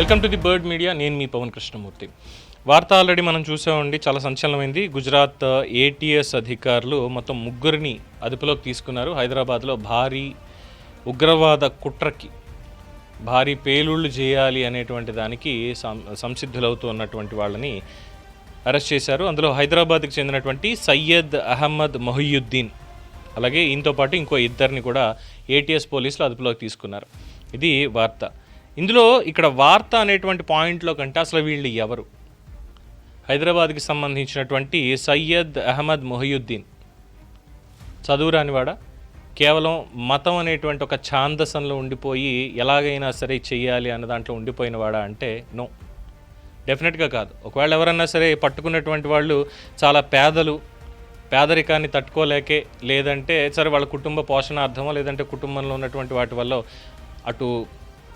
Welcome to the Bird Media. నేను మీ పవన్ కృష్ణమూర్తి. వార్త ఆల్రెడీ మనం చూసామండి. చాలా సంచలనమైంది. గుజరాత్ ఏటీఎస్ అధికారులు మొత్తం ముగ్గురిని అదుపులోకి తీసుకున్నారు. హైదరాబాద్లో భారీ ఉగ్రవాద కుట్రకి భారీ పేలుళ్ళు చేయాలి అనేటువంటి దానికి సం- సంసిద్ధులవుతూ ఉన్నటువంటి వాళ్ళని అరెస్ట్ చేశారు. అందులో హైదరాబాద్కి చెందినటువంటి సయ్యద్ అహ్మద్ మొహియుద్దీన్ అలాగే ఈయనతో పాటు ఇంకో ఇద్దరిని కూడా ఏటీఎస్ పోలీసులు అదుపులోకి తీసుకున్నారు. ఇది వార్త. ఇందులో ఇక్కడ వార్త అనేటువంటి పాయింట్లో కంటే అసలు వీళ్ళు ఎవరు? హైదరాబాద్కి సంబంధించినటువంటి సయ్యద్ అహ్మద్ మొహియుద్దీన్. చదువురానివాడా? కేవలం మతం అనేటువంటి ఒక ఛాందసంలో ఉండిపోయి ఎలాగైనా సరే చెయ్యాలి అన్న దాంట్లో ఉండిపోయినవాడా అంటే నో. డెఫినెట్గా కాదు. ఒకవేళ ఎవరన్నా సరే పట్టుకున్నటువంటి వాళ్ళు చాలా పేదలు పేదరికాన్ని తట్టుకోలేకే లేదంటే సరే వాళ్ళ కుటుంబ పోషణార్థమో లేదంటే కుటుంబంలో ఉన్నటువంటి వాటి వల్ల అటు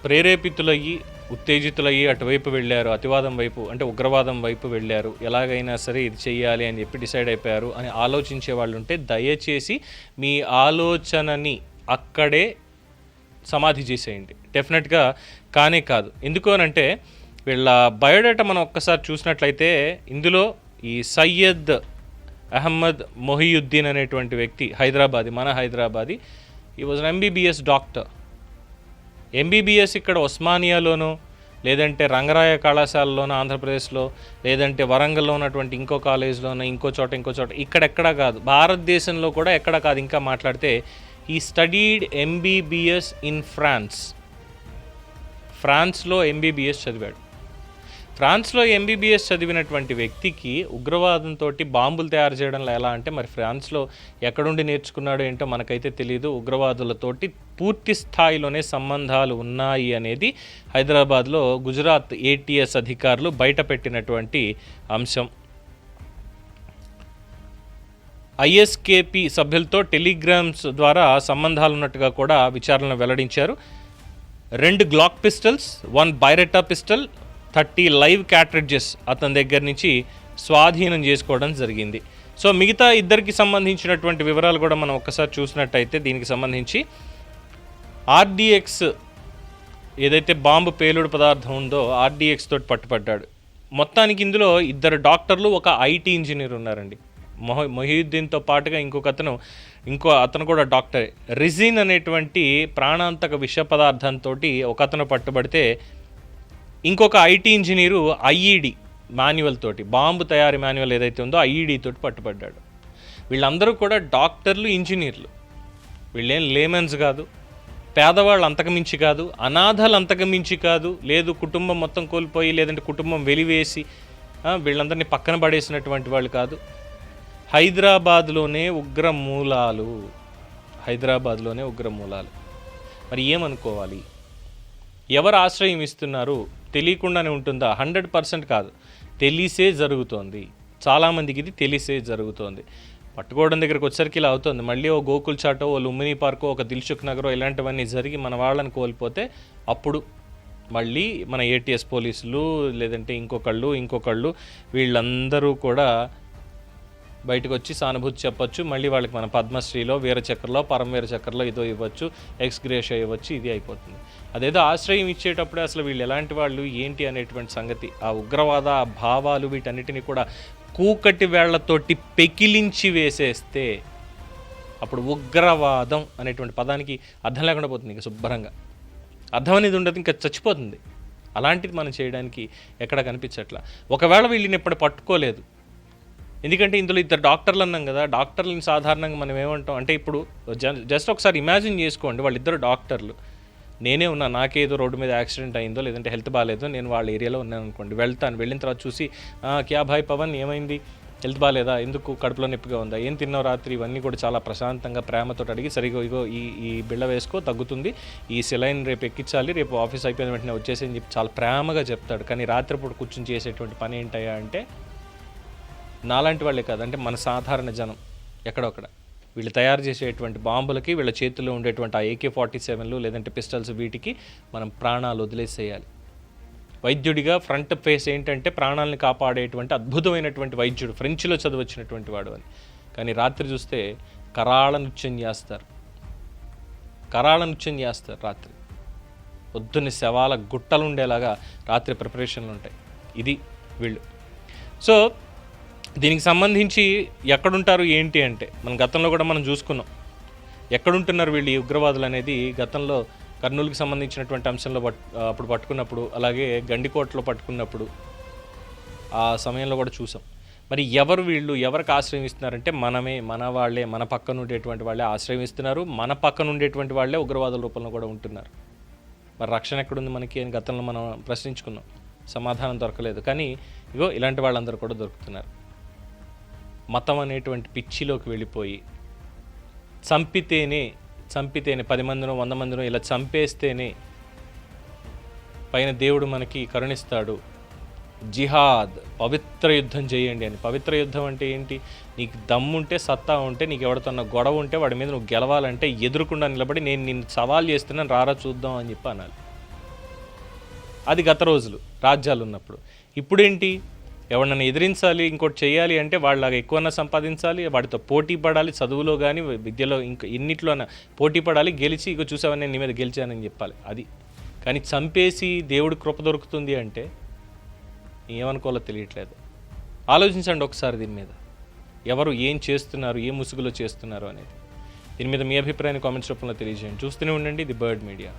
ప్రేరేపితులయ్యి ఉత్తేజితులయ్యి అటువైపు వెళ్ళారు. అతివాదం వైపు అంటే ఉగ్రవాదం వైపు వెళ్ళారు. ఎలాగైనా సరే ఇది చెయ్యాలి అని చెప్పి డిసైడ్ అయిపోయారు అని ఆలోచించే వాళ్ళు ఉంటే దయచేసి మీ ఆలోచనని అక్కడే సమాధి చేసేయండి. డెఫినెట్గా కానే కాదు. ఎందుకు అని అంటే వీళ్ళ బయోడేటా మనం ఒక్కసారి చూసినట్లయితే ఇందులో ఈ సయ్యద్ అహ్మద్ మొహియుద్దీన్ అనేటువంటి వ్యక్తి హైదరాబాదీ మన హైదరాబాదీ ఈ వాజ్ ఎంబీబీఎస్ డాక్టర్ ఎంబీబీఎస్ ఇక్కడ ఉస్మానియాలోను లేదంటే రంగరాయ కళాశాలలోనూ ఆంధ్రప్రదేశ్లో లేదంటే వరంగల్లో ఉన్నటువంటి ఇంకో కాలేజ్లోనూ ఇంకో చోట ఇంకో చోట ఇక్కడెక్కడ కాదు. భారతదేశంలో కూడా ఎక్కడ కాదు. ఇంకా మాట్లాడితే ఈ స్టడీడ్ ఎంబీబీఎస్ ఇన్ ఫ్రాన్స్ ఫ్రాన్స్లో ఎంబీబీఎస్ చదివాడు. ఫ్రాన్స్లో ఎంబీబీఎస్ చదివినటువంటి వ్యక్తికి ఉగ్రవాదంతో బాంబులు తయారు చేయడంలో ఎలా అంటే మరి ఫ్రాన్స్లో ఎక్కడుండి నేర్చుకున్నాడో ఏంటో మనకైతే తెలియదు ఉగ్రవాదులతోటి పూర్తి స్థాయిలోనే సంబంధాలు ఉన్నాయి అనేది హైదరాబాద్లో గుజరాత్ ఏటీఎస్ అధికారులు బయటపెట్టినటువంటి అంశం. ఐఎస్కేపీ సభ్యులతో టెలిగ్రామ్స్ ద్వారా సంబంధాలు ఉన్నట్టుగా కూడా విచారణలో వెల్లడించారు. రెండు Glock pistols one Beretta pistol thirty live cartridges అతని దగ్గర నుంచి స్వాధీనం చేసుకోవడం జరిగింది. సో మిగతా ఇద్దరికి సంబంధించినటువంటి వివరాలు కూడా మనం ఒక్కసారి చూసినట్టయితే దీనికి సంబంధించి ఆర్డిఎక్స్ ఏదైతే బాంబు పేలుడు పదార్థం ఉందో ఆర్డిఎక్స్ తోటి పట్టుపడ్డాడు. మొత్తానికి ఇందులో ఇద్దరు డాక్టర్లు ఒక ఐటీ ఇంజనీర్ ఉన్నారండి. మొహ మొహీద్దీన్తో పాటుగా ఇంకొక అతను ఇంకో అతను కూడా డాక్టర్. రిజిన్ అనేటువంటి ప్రాణాంతక విష పదార్థంతో ఒక అతను పట్టుబడితే ఇంకొక ఐటీ ఇంజనీరు ఐఈడి మాన్యువల్ తోటి బాంబు తయారీ మాన్యువల్ ఏదైతే ఉందో ఐఈడి తోటి పట్టుబడ్డాడు. వీళ్ళందరూ కూడా డాక్టర్లు ఇంజనీర్లు. వీళ్ళేం లేమెన్స్ కాదు పేదవాళ్ళు అంతకమించి కాదు అనాథలు అంతకమించి కాదు లేదు కుటుంబం మొత్తం కోల్పోయి లేదంటే కుటుంబం వెలివేసి వీళ్ళందరినీ పక్కన పడేసినటువంటి వాళ్ళు కాదు. హైదరాబాద్లోనే ఉగ్ర మూలాలు. హైదరాబాద్లోనే ఉగ్ర మూలాలు. మరి ఏమనుకోవాలి? ఎవరు ఆశ్రయం ఇస్తున్నారు? తెలియకుండానే ఉంటుందా? హండ్రెడ్ పర్సెంట్ కాదు. తెలిసే జరుగుతోంది. చాలామందికి ఇది తెలిసే జరుగుతోంది. పట్టుకోవడం దగ్గరికి వచ్చరికి ఇలా అవుతుంది. మళ్ళీ ఓ గోకుల్ చాటో ఓ లుంబిని పార్కో ఒక దిల్సుఖ్ నగరో ఇలాంటివన్నీ జరిగి మన వాళ్ళని కోల్పోతే అప్పుడు మళ్ళీ మన ఏటీఎస్ పోలీసులు లేదంటే ఇంకొకళ్ళు ఇంకొకళ్ళు వీళ్ళందరూ కూడా బయటకు వచ్చి సానుభూతి చెప్పొచ్చు. మళ్ళీ వాళ్ళకి మన పద్మశ్రీలో వీరచక్రలో పరమవీర వీరచక్రలో ఇదో ఇవ్వచ్చు ఎక్స్ గ్రేషియా ఇవ్వచ్చు ఇది అయిపోతుంది. అదేదో ఆశ్రయం ఇచ్చేటప్పుడే అసలు వీళ్ళు ఎలాంటి వాళ్ళు ఏంటి అనేటువంటి సంగతి. ఆ ఉగ్రవాద ఆ భావాలు వీటన్నిటిని కూడా కూకటి వేళ్ళతోటి పెకిలించి వేసేస్తే అప్పుడు ఉగ్రవాదం అనేటువంటి పదానికి అర్థం లేకుండా పోతుంది ఇంకా శుభ్రంగా. అర్థం అనేది ఉండదు ఇంకా చచ్చిపోతుంది. అలాంటిది మనం చేయడానికి ఎక్కడ కనిపించట్లా. ఒకవేళ వీళ్ళని ఇప్పుడు పట్టుకోలేదు ఎందుకంటే ఇందులో ఇద్దరు డాక్టర్లు అన్నాం కదా డాక్టర్లని సాధారణంగా మనం ఏమంటాం? అంటే ఇప్పుడు జ- జస్ట్ ఒకసారి ఇమాజిన్ చేసుకోండి వాళ్ళిద్దరు డాక్టర్లు. నేనే ఉన్నా నాకేదో రోడ్డు మీద యాక్సిడెంట్ అయిందో లేదంటే హెల్త్ బాగాలేదో నేను వాళ్ళ ఏరియాలో ఉన్నాను అనుకోండి. వెళ్తాను వెళ్ళిన తర్వాత చూసి క్యా భాయ్ పవన్ ఏమైంది? హెల్త్ బాగాలేదా? ఎందుకు కడుపులో నొప్పిగా ఉందా? ఏం తిన్నావు రాత్రి? ఇవన్నీ కూడా చాలా ప్రశాంతంగా ప్రేమతో అడిగి సరిగా ఇగో ఈ ఈ బిళ్ళ వేసుకో తగ్గుతుంది. ఈ సెలైన్ రేపు ఎక్కించాలి రేపు ఆఫీస్ అయిపోయిన వెంటనే వచ్చేసి అని చెప్పి చాలా ప్రేమగా చెప్తాడు. కానీ రాత్రిపూట కూర్చొని చేసేటువంటి పని ఏంటయ్యా అంటే నాలాంటి వాళ్ళే కాదు. అంటే మన సాధారణ జనం ఎక్కడొక్కడ. వీళ్ళు తయారు చేసేటువంటి బాంబులకి వీళ్ళ చేతుల్లో ఉండేటువంటి ఆ ఏకే ఫార్టీ సెవెన్లు లేదంటే పిస్టల్స్ వీటికి మనం ప్రాణాలు వదిలేసేయాలి. వైద్యుడిగా ఫ్రంట్ ఫేస్ ఏంటంటే ప్రాణాలను కాపాడేటువంటి అద్భుతమైనటువంటి వైద్యుడు. ఫ్రెంచ్లో చదివచ్చినటువంటి వాడు అని. కానీ రాత్రి చూస్తే కరాళ నృత్యం చేస్తారు. కరాళ నృత్యం చేస్తారు రాత్రి. పొద్దున్న శవాల గుట్టలు ఉండేలాగా రాత్రి ప్రిపరేషన్లు ఉంటాయి. ఇది వీళ్ళు. సో దీనికి సంబంధించి ఎక్కడుంటారు ఏంటి అంటే మన గతంలో కూడా మనం చూసుకున్నాం. ఎక్కడుంటున్నారు వీళ్ళు ఈ ఉగ్రవాదులు అనేది గతంలో కర్నూలుకి సంబంధించినటువంటి అంశంలో పట్ అప్పుడు పట్టుకున్నప్పుడు అలాగే గండికోటలో పట్టుకున్నప్పుడు ఆ సమయంలో కూడా చూసాం. మరి ఎవరు వీళ్ళు ఎవరికి ఆశ్రయిస్తున్నారంటే మనమే మన వాళ్ళే మన పక్కన ఉండేటువంటి వాళ్ళే ఆశ్రయిస్తున్నారు మన పక్కన ఉండేటువంటి వాళ్ళే ఉగ్రవాదుల రూపంలో కూడా ఉంటున్నారు. మరి రక్షణ ఎక్కడుంది మనకి అని గతంలో మనం ప్రశ్నించుకున్నాం. సమాధానం దొరకలేదు. కానీ ఇగో ఇలాంటి వాళ్ళందరూ కూడా దొరుకుతున్నారు. మతం అనేటువంటి పిచ్చిలోకి వెళ్ళిపోయి చంపితేనే చంపితేనే పది మందినో వంద మందినో ఇలా చంపేస్తేనే పైన దేవుడు మనకి కరుణిస్తాడు. జిహాద్ పవిత్ర యుద్ధం చేయండి అని. పవిత్ర యుద్ధం అంటే ఏంటి? నీకు దమ్ముంటే సత్తా ఉంటే నీకు ఎవరితోన్న గొడవ ఉంటే వాడి మీద నువ్వు గెలవాలంటే ఎదురుకుండా నిలబడి నేను నిన్ను సవాల్ చేస్తున్నాను రారా చూద్దాం అని చెప్పి అనాలి. అది గత రోజులు రాజ్యాలు ఉన్నప్పుడు. ఇప్పుడేంటి? ఎవరినైనా ఎదిరించాలి ఇంకోటి చేయాలి అంటే వాళ్ళగా ఎక్కువన్నా సంపాదించాలి వాడితో పోటీ పడాలి చదువులో కానీ విద్యలో ఇంకా ఎన్నిట్లోనా పోటీ పడాలి గెలిచి ఇక చూసావని నేను నీ మీద గెలిచానని చెప్పాలి. అది. కానీ చంపేసి దేవుడి కృప దొరుకుతుంది అంటే ఏమనుకోవాలో తెలియట్లేదు. ఆలోచించండి ఒకసారి దీని మీద. ఎవరు ఏం చేస్తున్నారు ఏ ముసుగులో చేస్తున్నారు అనేది. దీని మీద మీ అభిప్రాయాన్ని కామెంట్స్ రూపంలో తెలియజేయండి. చూస్తూనే ఉండండి ది బర్డ్ మీడియా.